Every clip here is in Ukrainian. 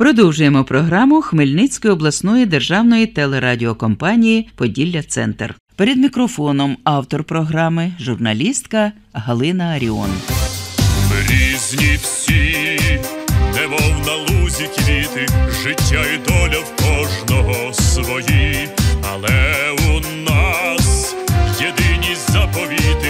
Продовжуємо програму Хмельницької обласної державної телерадіокомпанії Поділля Центр. Перед мікрофоном автор програми, журналістка Галина Аріон. Різні всі, немов на лузі квіти, життя і доля в кожного свої, але у нас єдині заповіти,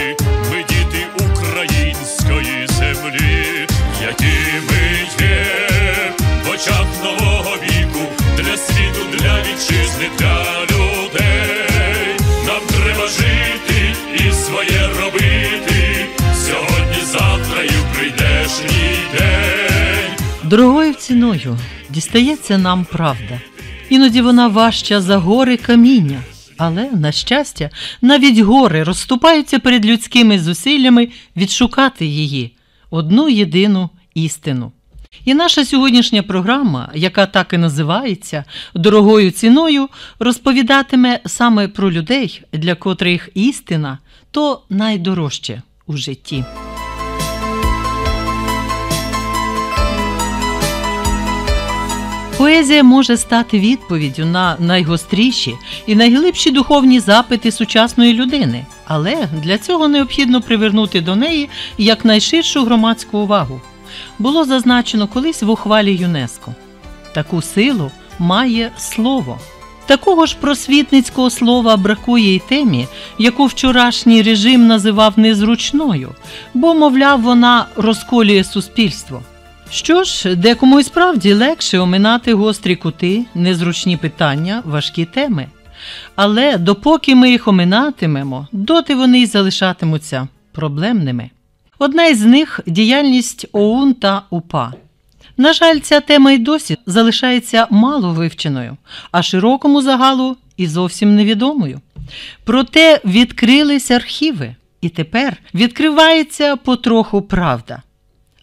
вітчизни, для людей. Нам треба жити і своє робити. Сьогодні, завтра і прийдешній день. Дорогою ціною дістається нам правда. Іноді вона важча за гори каміння. Але, на щастя, навіть гори розступаються перед людськими зусиллями відшукати її одну єдину істину. І наша сьогоднішня програма, яка так і називається Дорогою ціною, розповідатиме саме про людей, для котрих істина то найдорожче у житті. Поезія може стати відповіддю на найгостріші і найглибші духовні запити сучасної людини, але для цього необхідно привернути до неї якнайширшу громадську увагу. Було зазначено колись в ухвалі ЮНЕСКО. Таку силу має слово. Такого ж просвітницького слова бракує й темі, яку вчорашній режим називав незручною, бо, мовляв, вона розколює суспільство. Що ж, декому і справді легше оминати гострі кути, незручні питання, важкі теми. Але допоки ми їх оминатимемо, доти вони й залишатимуться проблемними. Одна із них діяльність ОУН та УПА. На жаль, ця тема й досі залишається мало вивченою, а широкому загалу і зовсім невідомою. Проте відкрились архіви, і тепер відкривається потроху правда.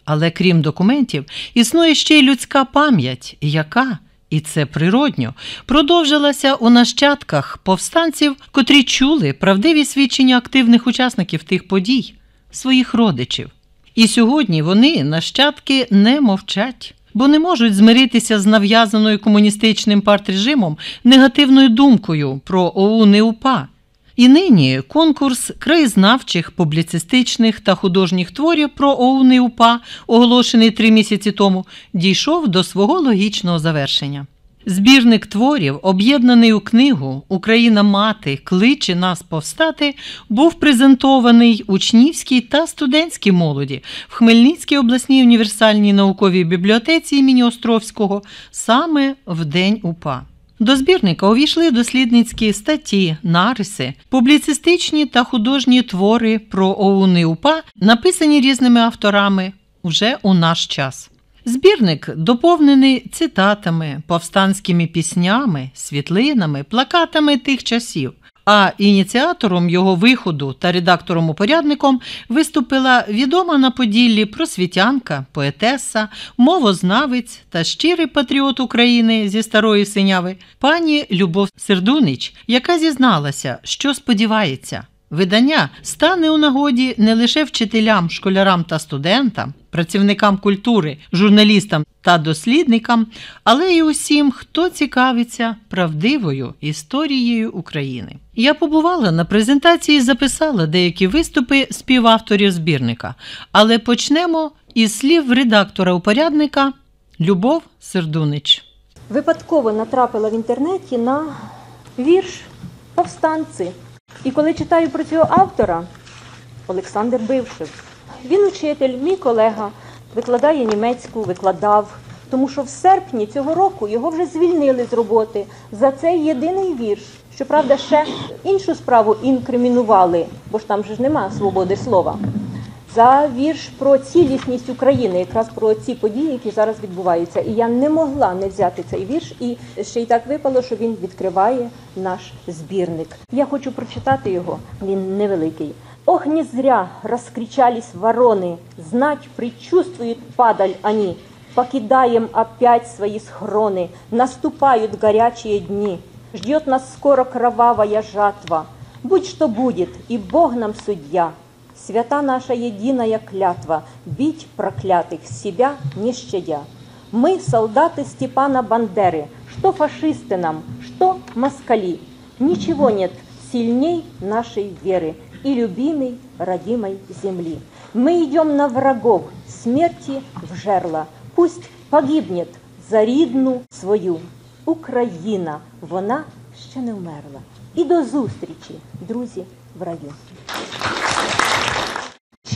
Але крім документів, існує ще й людська пам'ять, яка, і це природньо, продовжилася у нащадках повстанців, котрі чули правдиві свідчення активних учасників тих подій, своїх родичів. І сьогодні вони, нащадки, не мовчать, бо не можуть змиритися з нав'язаною комуністичним партрежимом негативною думкою про ОУН і УПА. І нині конкурс краєзнавчих, публіцистичних та художніх творів про ОУН УПА, оголошений три місяці тому, дійшов до свого логічного завершення. Збірник творів, об'єднаний у книгу Україна мати кличе нас повстати, був презентований учнівській та студентській молоді в Хмельницькій обласній універсальній науковій бібліотеці імені Островського саме в День УПА. До збірника увійшли дослідницькі статті, нариси, публіцистичні та художні твори про ОУН і УПА, написані різними авторами вже у наш час. Збірник доповнений цитатами, повстанськими піснями, світлинами, плакатами тих часів. А ініціатором його виходу та редактором-упорядником виступила відома на Поділлі просвітянка, поетеса, мовознавець та щирий патріот України зі старої синяви пані Любов Сердунич, яка зізналася, що сподівається. Видання стане у нагоді не лише вчителям, школярам та студентам, працівникам культури, журналістам та дослідникам, але й усім, хто цікавиться правдивою історією України. Я побувала на презентації і записала деякі виступи співавторів збірника, але почнемо із слів редактора-упорядника Любов Сердунич. Випадково натрапила в інтернеті на вірш Повстанці. І коли читаю про цього автора, Олександр Бившев, він учитель, мій колега, викладає німецьку, викладав, тому що в серпні цього року його вже звільнили з роботи за цей єдиний вірш. Щоправда, ще іншу справу інкримінували, бо ж там же ж нема свободи слова. За вірш про цілісність України, якраз про ці події, які зараз відбуваються. І я не могла не взяти цей вірш, і ще й так випало, що він відкриває наш збірник. Я хочу прочитати його. Він невеликий. Ох, не зря раскричались вороны, знать предчувствуют падаль они. Покидаем опять свои схроны, наступают горячие дни. Ждет нас скоро кровавая жатва. Будь что будет, и Бог нам судья. Свята наша единая клятва, бить проклятых себя не щадя. Мы солдаты Степана Бандеры, что фашисты нам, что москали. Ничего нет сильней нашей веры и любимой родимой земли. Мы идем на врагов, смерти в жерло. Пусть погибнет за рідну свою. Україна, вона ще не вмерла. І до зустрічі, друзі, в раю.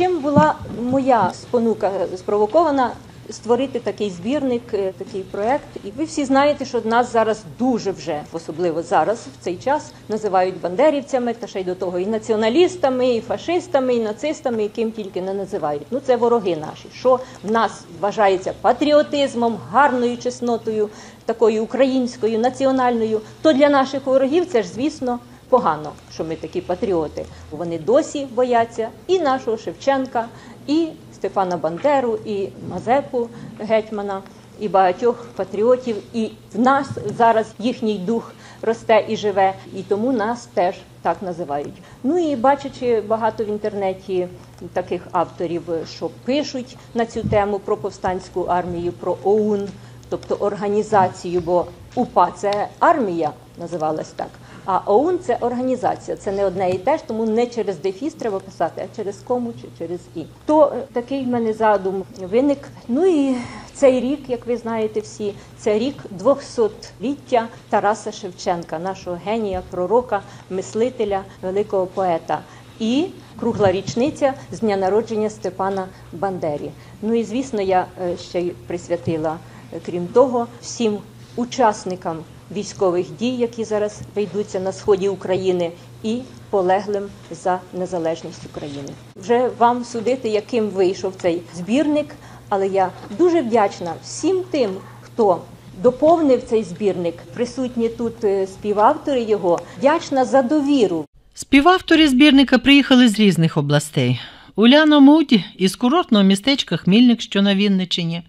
Чим була моя спонука спровокована створити такий збірник, е, такий проект? І ви всі знаєте, що нас зараз дуже вже, особливо зараз, в цей час, називають бандерівцями, та ще й до того і націоналістами, і фашистами, і нацистами, і ким тільки не називають. Ну це вороги наші. Що в нас вважається патріотизмом, гарною чеснотою, такою українською, національною, то для наших ворогів це ж, звісно, погано, що ми такі патріоти. Вони досі бояться і нашого Шевченка, і Стефана Бандеру, і Мазепу гетьмана, і багатьох патріотів. І в нас зараз їхній дух росте і живе, і тому нас теж так називають. Ну і бачачи багато в інтернеті таких авторів, що пишуть на цю тему про повстанську армію, про ОУН, тобто організацію, бо УПА це армія називалась так. А ОУН це організація, це не одне і те ж, тому не через дефіс треба писати, а через кому чи через і. То е, такий в мене задум виник. Ну і цей рік, як ви знаєте всі, це рік 200-ліття Тараса Шевченка, нашого генія, пророка, мислителя, великого поета. І кругла річниця з дня народження Степана Бандері. Ну і звісно, я е, ще й присвятила, е, крім того, всім учасникам військових дій, які зараз ведуться на сході України, і полеглим за незалежність України. Вже вам судити, яким вийшов цей збірник, але я дуже вдячна всім тим, хто доповнив цей збірник. Присутні тут е, співавтори його. Вдячна за довіру. Співавтори збірника приїхали з різних областей. Уляна Мудь із курортного містечка Хмільник, що на Вінничині,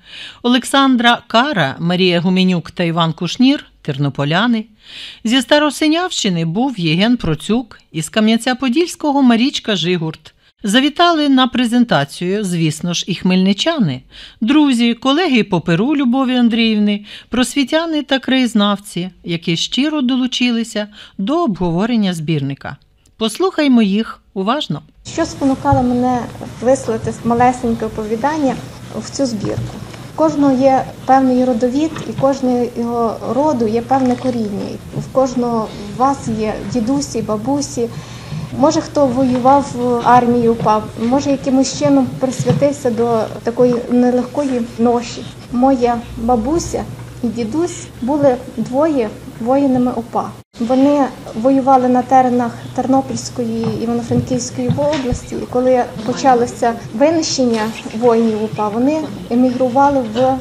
Олександра Кара, Марія Гуменюк та Іван Кушнір тернополяни. Зі Старосинявщини був Єген Процюк, із Кам'янця-Подільського Марічка Жигурт. Завітали на презентацію, звісно ж, і хмельничани, друзі, колеги по Перу Любові Андріївни, просвітяни та краєзнавці, які щиро долучилися до обговорення збірника. Послухаймо їх уважно. Що спонукало мене вислати малесеньке оповідання в цю збірку? Кожного є певний родовід, і кожного його роду є певне коріння. В кожного вас є дідусі, бабусі. Може, хто воював в армії, упав, може якимось чином присвятився до такої нелегкої ноші. Моя бабуся і дідусь були двоє воїнами УПА. Вони воювали на теренах Тернопільської і Івано-Франківської області. Коли почалося винищення воїнів УПА, вони емігрували в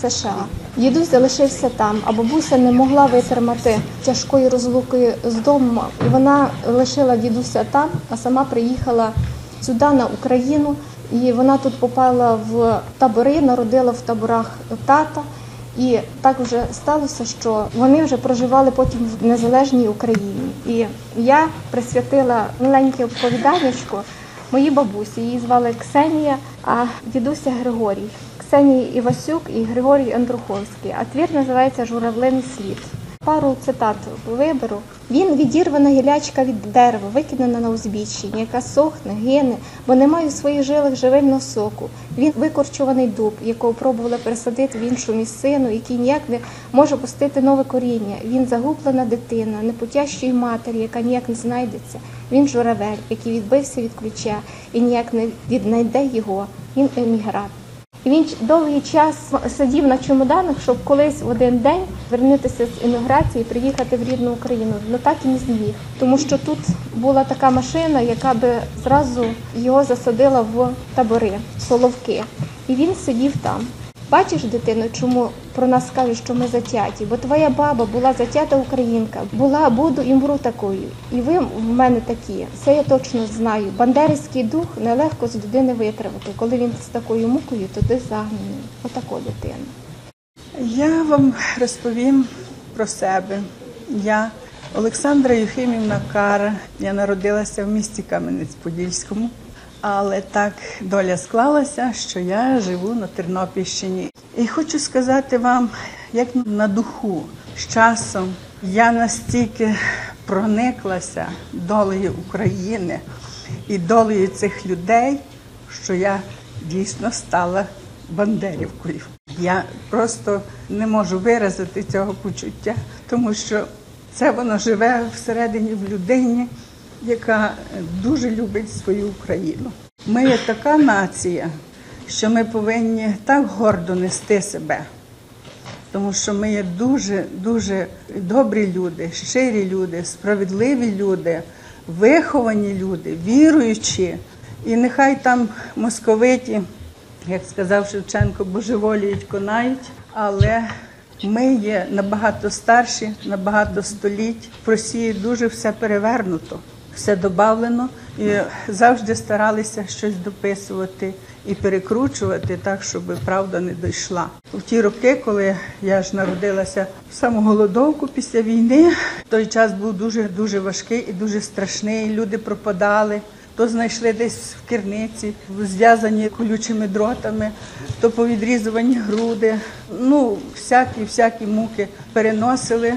США. Дідусь залишився там, а бабуся не могла витримати тяжкої розлуки з домом. І вона лишила дідуся там, а сама приїхала сюди на Україну. І вона тут попала в табори, народила в таборах тата. І так вже сталося, що вони вже проживали потім в незалежній Україні. І я присвятила маленьке оповіданечко моїй бабусі. Її звали Ксенія, а дідуся Григорій. Ксенія Івасюк і Григорій Андруховський. А твір називається Журавлиний слід. Пару цитат виберу. Він відірвана гілячка від дерева, викинена на узбіччі, яка сохне, гине, бо немає у своїх жилах живильного соку. Він викорчуваний дуб, якого пробували пересадити в іншу місцину, який ніяк не може пустити нове коріння. Він загублена дитина, непутящої матері, яка ніяк не знайдеться. Він журавель, який відбився від ключа і ніяк не віднайде його. Він емігрант. І він довгий час сидів на чемоданах, щоб колись в один день вернутися з еміграції, приїхати в рідну Україну. Ну так і не зміг, тому що тут була така машина, яка би зразу його засадила в табори, соловки. І він сидів там. Бачиш, дитино, чому про нас кажуть, що ми затяті? Бо твоя баба була затята українка, була, буду і мру такою. І ви в мене такі. Це я точно знаю. Бандерівський дух нелегко з людини витримати. Коли він з такою мукою, то ти загнаний. Отако дитина. Я вам розповім про себе. Я Олександра Юхимівна Кара. Я народилася в місті Кам'янець-Подільському, Але так доля склалася, що я живу на Тернопільщині. І хочу сказати вам, як на духу, з часом я настільки прониклася долею України і долею цих людей, що я дійсно стала бандерівкою. Я просто не можу виразити цього почуття, тому що це воно живе всередині в людині, яка дуже любить свою Україну. Ми є така нація, що ми повинні так гордо нести себе, тому що ми є дуже, дуже добрі люди, щирі люди, справедливі люди, виховані люди, віруючі. І нехай там московиті, як сказав Шевченко, божеволіють, конають, але ми є набагато старші, набагато століть. В Росії дуже все перевернуто, все добавлено і завжди старалися щось дописувати і перекручувати так, щоб правда не дійшла. У ті роки, коли я ж народилася в саму голодовку після війни, той час був дуже дуже важкий і дуже страшний. Люди пропадали. То знайшли десь в керниці, зв'язані колючими дротами, то повідрізувані груди. Ну, всякі, всякі муки переносили.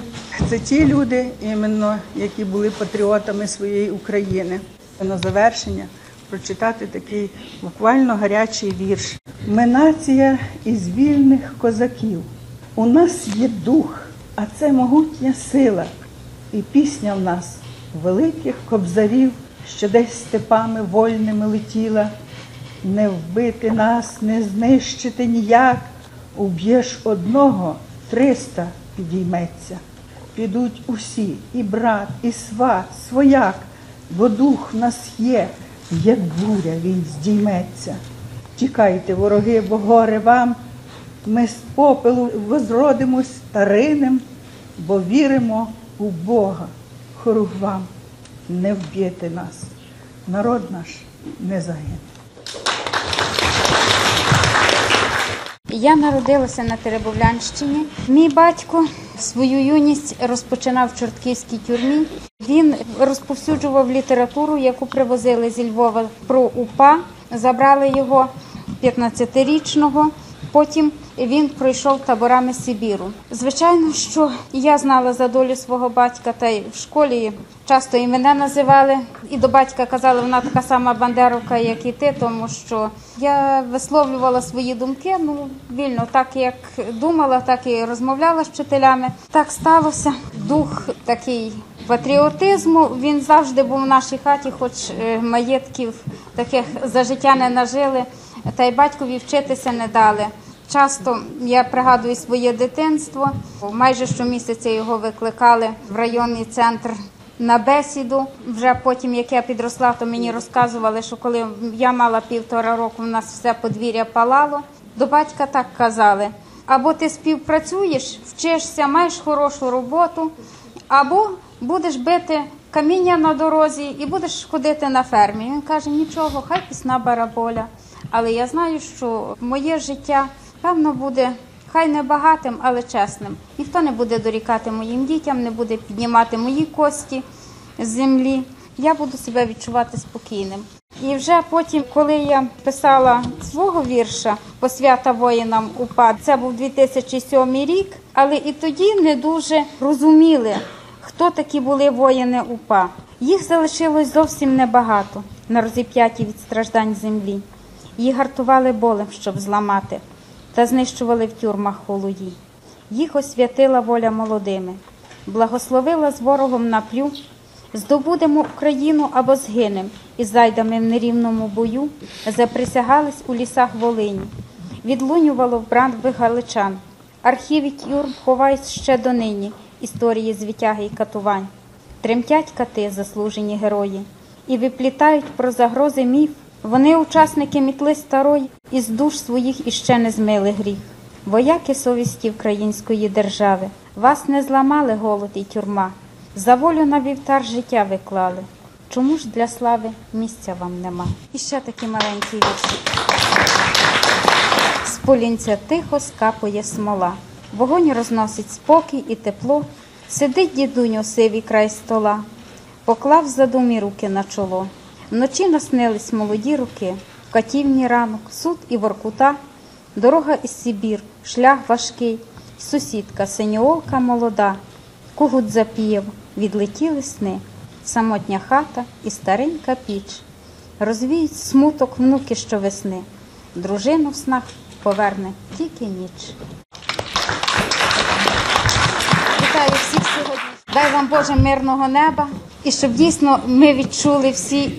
Це ті люди, іменно, які були патріотами своєї України. На завершення прочитати такий буквально гарячий вірш. Ми нація із вільних козаків. У нас є дух, а це могутня сила. І пісня в нас великих кобзарів що десь степами вольними летіла, не вбити нас, не знищити ніяк, уб'єш одного, триста підійметься. Підуть усі, і брат, і сват, свояк, бо дух нас є, як буря він здійметься. Тікайте, вороги, бо горе вам, ми з попелу возродимось таринем, бо віримо у Бога, хоруг вам не вб'єте нас. Народ наш не загине. Я народилася на Теребовлянщині. Мій батько свою юність розпочинав в Чортківській тюрмі. Він розповсюджував літературу, яку привозили зі Львова про УПА. Забрали його 15-річного. Потім він пройшов таборами Сибіру. Звичайно, що я знала за долю свого батька, та й в школі часто і мене називали. І до батька казали, вона така сама бандеровка, як і ти, тому що я висловлювала свої думки. Ну вільно, так як думала, так і розмовляла з вчителями. Так сталося. Дух такий патріотизму. Він завжди був в нашій хаті, хоч е, маєтків таких за життя не нажили, та й батькові вчитися не дали. Часто я пригадую своє дитинство. Майже щомісяця його викликали в районний центр на бесіду. Вже потім, як я підросла, то мені розказували, що коли я мала півтора року, в нас все подвір'я палало. До батька так казали: або ти співпрацюєш, вчишся, маєш хорошу роботу, або будеш бити каміння на дорозі і будеш ходити на фермі. Він каже: нічого, хай пісна бараболя. Але я знаю, що моє життя певно буде хай не багатим, але чесним. Ніхто не буде дорікати моїм дітям, не буде піднімати мої кості з землі. Я буду себе відчувати спокійним. І вже потім, коли я писала свого вірша посвята воїнам УПА, це був 2007 рік, але і тоді не дуже розуміли, хто такі були воїни УПА. Їх залишилось зовсім небагато на розіп'яті від страждань землі. Їх гартували болем, щоб зламати, та знищували в тюрмах холої. Їх освятила воля молодими, благословила з ворогом наплю. Здобудемо Україну або згинем, і зайдами в нерівному бою, заприсягались у лісах Волині, відлунювало в бранбих галичан. Архів і тюрм ховають ще донині історії звитяги і катувань. Тремтять кати, заслужені герої, і виплітають про загрози міф. Вони учасники мітли старої, із душ своїх іще не змили гріх. Вояки совісті української держави, вас не зламали голод і тюрма, за волю на вівтар життя виклали. Чому ж для слави місця вам нема? І ще такі маленькі вірші. З полінця тихо скапує смола, вогонь розносить спокій і тепло. Сидить дідунь у сивій край стола, поклав задумі руки на чоло. Вночі наснились молоді роки, в катівні ранок, суд і воркута, дорога із Сибір, шлях важкий, сусідка, синьоока молода, когут запіяв, відлетіли сни, самотня хата і старенька піч. Розвіють смуток внуки щовесни, дружину в снах поверне тільки ніч. Вітаю всіх сьогодні. Дай вам Боже мирного неба і щоб дійсно ми відчули всі,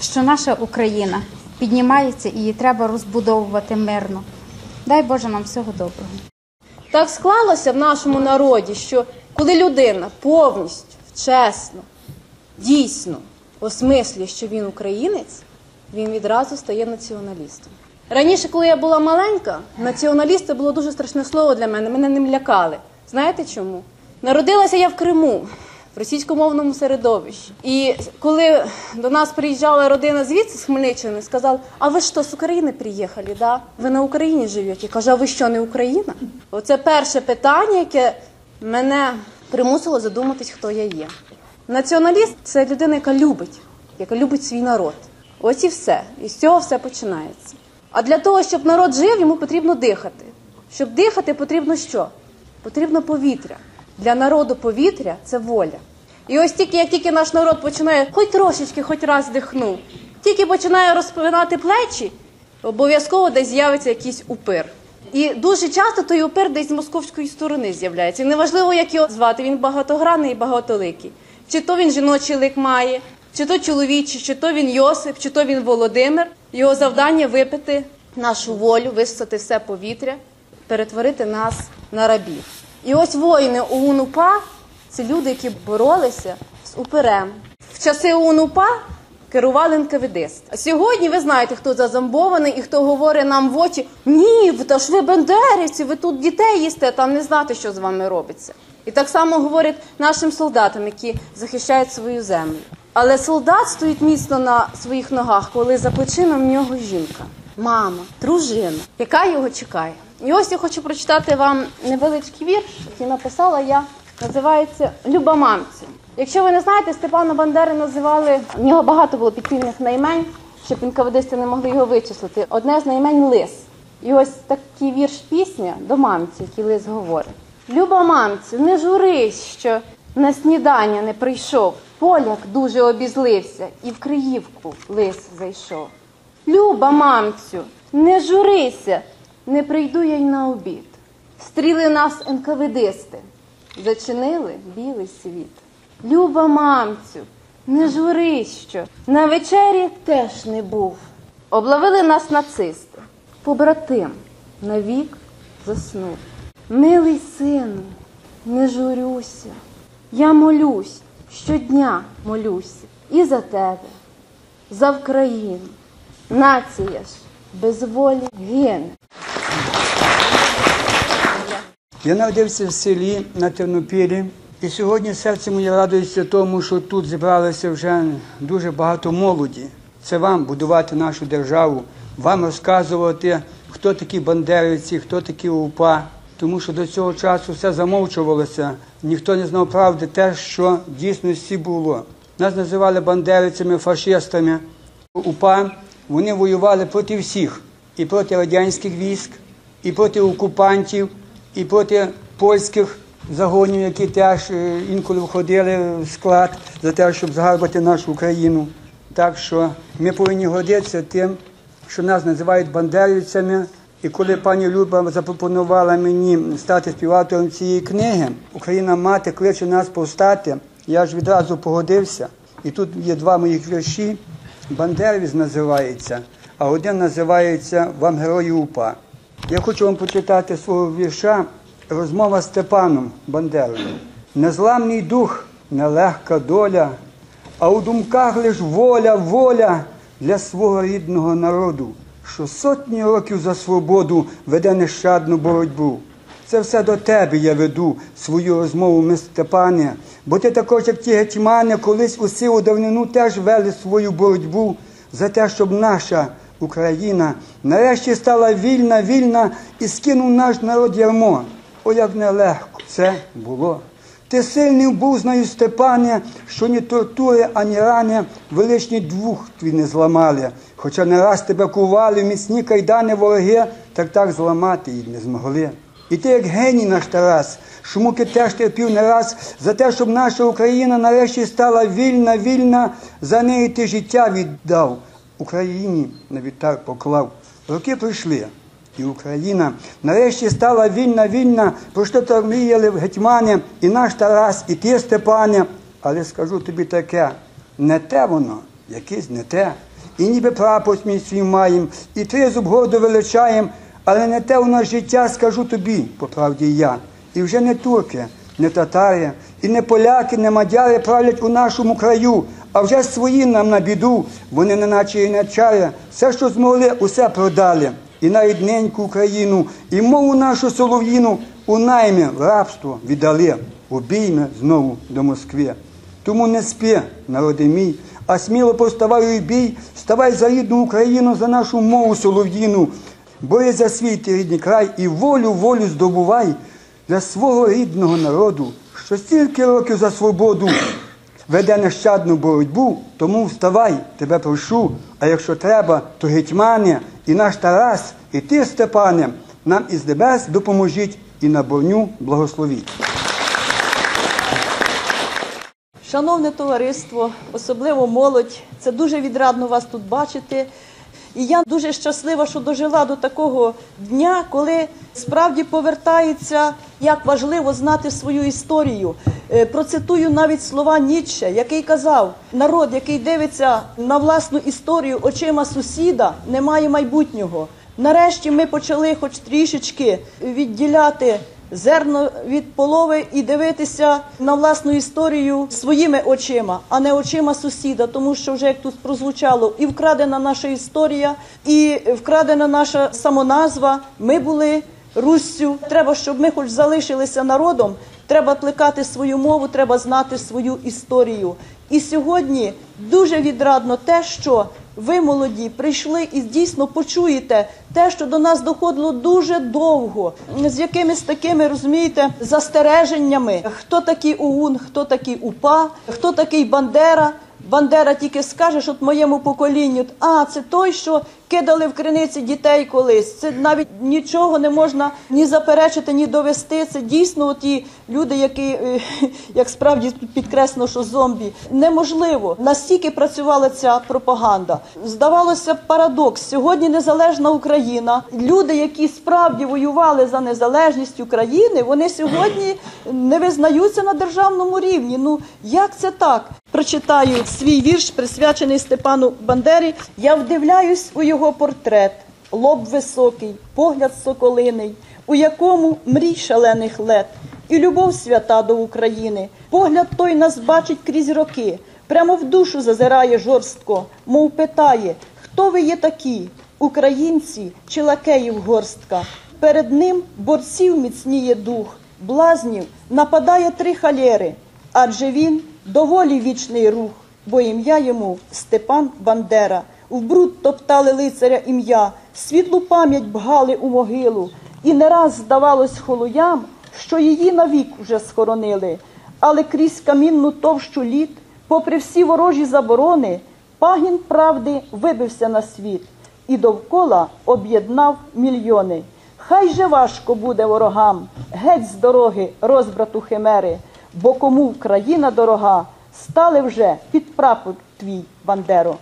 що наша Україна піднімається і її треба розбудовувати мирно. Дай Боже нам всього доброго. Так склалося в нашому народі, що коли людина повністю, чесно, дійсно осмислює, що він українець, він відразу стає націоналістом. Раніше, коли я була маленька, націоналісти було дуже страшне слово для мене. Мене ним лякали. Знаєте чому? Народилася я в Криму, в російськомовному середовищі. І коли до нас приїжджала родина звідси з Хмельниччини, сказали, а ви що, з України приїхали? Да? Ви на Україні живете? Я кажу, а ви що, не Україна? Оце перше питання, яке мене примусило задуматись, хто я є. Націоналіст це людина, яка любить, яка любить свій народ. Ось і все. І з цього все починається. А для того, щоб народ жив, йому потрібно дихати. Щоб дихати, потрібно що? Потрібно повітря. Для народу повітря це воля. І ось тільки як тільки наш народ починає хоч трошечки, хоч раз дихнув, тільки починає розпинати плечі, обов'язково десь з'явиться якийсь упир. І дуже часто той упир десь з московської сторони з'являється. І неважливо, як його звати, він багатогранний і багатоликий. Чи то він жіночий лик має, чи то чоловічий, чи то він Йосип, чи то він Володимир. Його завдання випити нашу волю, висосати все повітря, перетворити нас на рабів. І ось воїни ОУН-УПА – це люди, які боролися з упирем. В часи ОУН-УПА керували НКВДист. А сьогодні ви знаєте, хто зазомбований і хто говорить нам в очі: ні, та ж ви бандерівці, ви тут дітей їсте, там не знати, що з вами робиться. І так само говорять нашим солдатам, які захищають свою землю. Але солдат стоїть міцно на своїх ногах, коли за плечима в нього жінка, мама, дружина, яка його чекає. І ось я хочу прочитати вам невеличкий вірш, який написала я. Називається Люба мамцю. Якщо ви не знаєте, Степана Бандери називали в нього багато було підпільних наймень, щоб інкавидисти не могли його вичислити. Одне з наймень лис. І ось такий вірш пісня до мамці, який лис говорить. Люба мамцю, не журись, що на снідання не прийшов. Поляк дуже обізлився і в Криївку лис зайшов. Люба мамцю, не журися, не прийду я й на обід. Стріли нас НКВДисти, зачинили білий світ. Люба мамцю, не журись, що на вечері теж не був. Обловили нас нацисти, побратим навік заснув. Милий сину, не журюся, я молюсь, щодня молюся і за тебе, за Вкраїну. Нація ж без волі гине. Я народився в селі на Тернопілі, і сьогодні серце моє радується тому, що тут зібралося вже дуже багато молоді. Це вам будувати нашу державу, вам розказувати, хто такі бандерівці, хто такі УПА. Тому що до цього часу все замовчувалося, ніхто не знав правди, те, що в дійсності було. Нас називали бандерівцями, фашистами. УПА вони воювали проти всіх, і проти радянських військ, і проти окупантів, і проти польських загонів, які теж е, інколи входили в склад за те, щоб загарбати нашу Україну. Так що ми повинні гордитися тим, що нас називають бандерівцями. І коли пані Люба запропонувала мені стати співавтором цієї книги, Україна мати кличе нас повстати, я ж відразу погодився. І тут є два моїх вірші. Бандерівець називається, а один називається Вам герої УПА. Я хочу вам почитати свого вірша Розмова з Степаном Бандерою. Незламний дух, нелегка доля, а у думках лиш воля, воля для свого рідного народу, що сотні років за свободу веде нещадну боротьбу. Це все до тебе я веду свою розмову, ми Степане, бо ти також, як ті гетьмани, колись у силу давнину теж вели свою боротьбу за те, щоб наша Україна нарешті стала вільна, вільна і скинув наш народ ярмо. О, як нелегко це було. Ти сильний був, знаю, Степане, що ні тортури, ані рани величні двух твій не зламали. Хоча не раз тебе кували в міцні кайдани вороги, так так зламати їх не змогли. І ти, як геній наш Тарас, що муки теж терпів не раз за те, щоб наша Україна нарешті стала вільна, вільна, за неї ти життя віддав. Україні на вітар поклав. Роки пройшли, і Україна нарешті стала вільна, вільна, про що то мріяли в гетьмани, і наш Тарас, і ти, Степане. Але скажу тобі таке, не те воно, якесь не те. І ніби прапор мій свій маєм, і тризуб гордо величаєм, але не те нас життя, скажу тобі, по правді я. І вже не турки, не татари, і не поляки, не мадяри правлять у нашому краю, а вже свої нам на біду, вони неначе і не чари, все, що змогли, усе продали. І навіть неньку Україну, і мову нашу солов'їну у наймі рабство віддали, обійме знову до Москви. Тому не спи, народи мій, а сміло повставай у бій, ставай за рідну Україну, за нашу мову солов'їну. Борись за свій ти рідний край і волю, волю здобувай для свого рідного народу, що стільки років за свободу веде нещадну боротьбу, тому вставай, тебе прошу. А якщо треба, то гетьмане, і наш Тарас, і ти, Степане, нам із небес допоможіть і на броню благословіть. Шановне товариство, особливо молодь, це дуже відрадно вас тут бачити. І я дуже щаслива, що дожила до такого дня, коли справді повертається, як важливо знати свою історію. Е, Процитую навіть слова Ніцше, який казав: народ, який дивиться на власну історію очима сусіда, не має майбутнього. Нарешті ми почали, хоч трішечки, відділяти зерно від полови і дивитися на власну історію своїми очима, а не очима сусіда, тому що вже як тут прозвучало, і вкрадена наша історія, і вкрадена наша самоназва. Ми були Руссю. Треба, щоб ми хоч залишилися народом. Треба плекати свою мову, треба знати свою історію. І сьогодні дуже відрадно те, що ви, молоді, прийшли і дійсно почуєте те, що до нас доходило дуже довго, з якимись такими, розумієте, застереженнями, хто такий ОУН, хто такий УПА, хто такий Бандера. Бандера тільки скаже, що моєму поколінню, а це той, що кидали в криниці дітей колись. Це навіть нічого не можна ні заперечити, ні довести. Це дійсно ті люди, які, е, як справді підкреслено, що зомбі. Неможливо. Настільки працювала ця пропаганда. Здавалося б, парадокс. Сьогодні незалежна Україна. Люди, які справді воювали за незалежність України, вони сьогодні не визнаються на державному рівні. Ну як це так? Прочитаю свій вірш, присвячений Степану Бандері. Я вдивляюсь у його портрет, лоб високий, погляд соколиний, у якому мрій шалених лет, і любов свята до України. Погляд той нас бачить крізь роки, прямо в душу зазирає жорстко, мов питає, хто ви є такі, українці чи лакеїв горстка. Перед ним борців міцніє дух, блазнів нападає три халєри, адже він доволі вічний рух, бо ім'я йому Степан Бандера. В бруд топтали лицаря ім'я, світлу пам'ять бгали у могилу, і не раз здавалось холуям, що її навік уже схоронили. Але крізь камінну товщу літ, попри всі ворожі заборони, пагін правди вибився на світ і довкола об'єднав мільйони. Хай же важко буде ворогам, геть з дороги розбрату химери, бо кому Україна дорога, стали вже під прапор твій, Бандеро.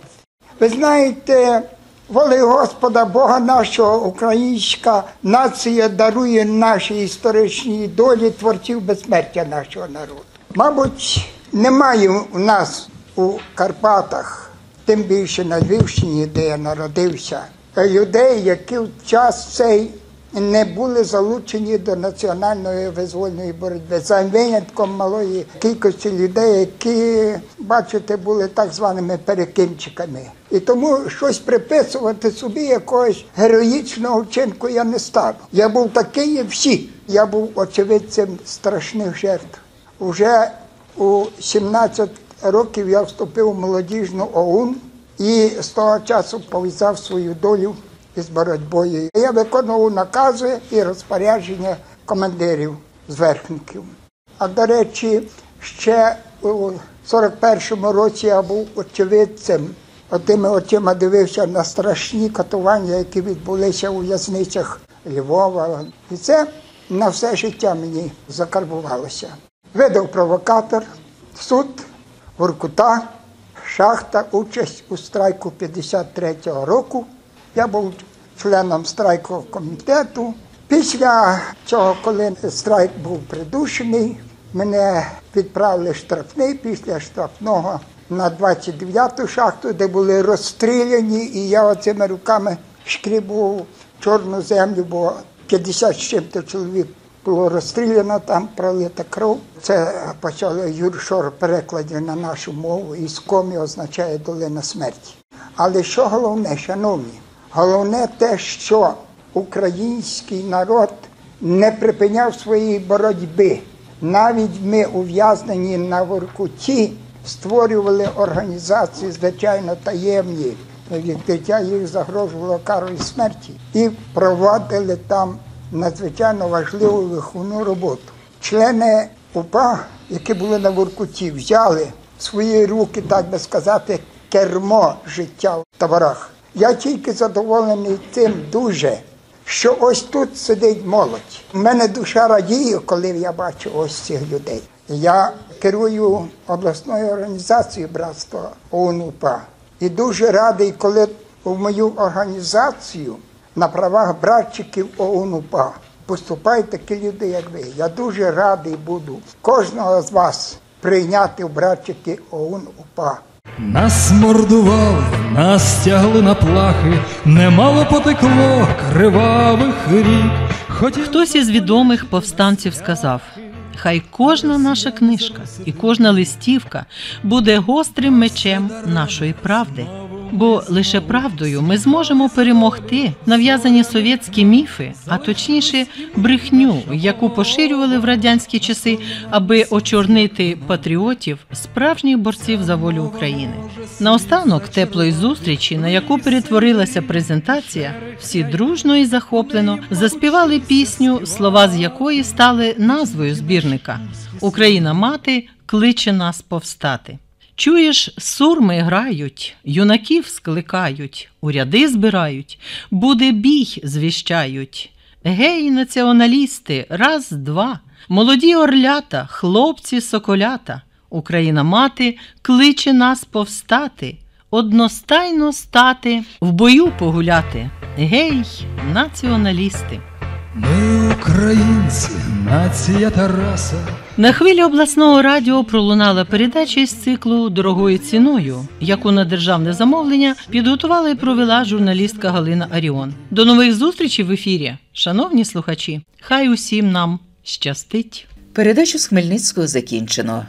Ви знаєте, воли Господа Бога нашого, українська нація дарує нашій історичній долі творців безсмертя нашого народу. Мабуть, немає у нас у Карпатах, тим більше на Львівщині, де я народився, людей, які в час цей не були залучені до національної визвольної боротьби за винятком малої кількості людей, які, бачите, були так званими перекинчиками. І тому щось приписувати собі якогось героїчного вчинку я не стану. Я був такий, як всі. Я був очевидцем страшних жертв. Уже у 17 років я вступив у молодіжну ОУН і з того часу пов'язав свою долю із боротьбою. Я виконував накази і розпорядження командирів зверхників. А до речі, ще у 41-му році я був очевидцем. Отими очима дивився на страшні катування, які відбулися у в'язницях Львова. І це на все життя мені закарбувалося. Видав провокатор, суд, Воркута, шахта, участь у страйку 53-го року. Я був членом страйкового комітету. Після цього, коли страйк був придушений, мене відправили штрафний після штрафного на 29-ту шахту, де були розстріляні, і я оцими руками шкрібував чорну землю, бо 50 з чим-то чоловік було розстріляно, там пролита кров. Це почало Юршор перекладі на нашу мову, і скомі означає долина смерті. Але що головне, шановні, головне те, що український народ не припиняв своєї боротьби. Навіть ми ув'язнені на Воркуті створювали організації, звичайно, таємні, відкриття їх загрожувало карою смерті, і проводили там надзвичайно важливу виховну роботу. Члени УПА, які були на Воркуті, взяли в свої руки, так би сказати, кермо життя в таборах. Я тільки задоволений тим дуже, що ось тут сидить молодь. У мене душа радіє, коли я бачу ось цих людей. Я керую обласною організацією братства ОУН-УПА. І дуже радий, коли в мою організацію на правах братчиків ОУН-УПА поступають такі люди, як ви. Я дуже радий буду кожного з вас прийняти в братчики ОУН-УПА. Нас мордували, нас тягли на плахи, немало потекло кривавих рік. Хотів... Хтось із відомих повстанців сказав: хай кожна наша книжка і кожна листівка буде гострим мечем нашої правди. Бо лише правдою ми зможемо перемогти нав'язані совєтські міфи, а точніше брехню, яку поширювали в радянські часи, аби очорнити патріотів, справжніх борців за волю України. Наостанок теплої зустрічі, на яку перетворилася презентація, всі дружно і захоплено заспівали пісню, слова з якої стали назвою збірника Україна мати кличе нас повстати. Чуєш, сурми грають, юнаків скликають, у ряди збирають, буде бій, звіщають. Гей, націоналісти, раз, два, молоді орлята, хлопці, соколята, Україна мати кличе нас повстати, одностайно стати, в бою погуляти. Гей, націоналісти. Ми українці, нація Тараса. На хвилі обласного радіо пролунала передача із циклу Дорогою ціною, яку на державне замовлення підготувала і провела журналістка Галина Аріон. До нових зустрічей в ефірі, шановні слухачі. Хай усім нам щастить. Передачу з Хмельницького закінчено.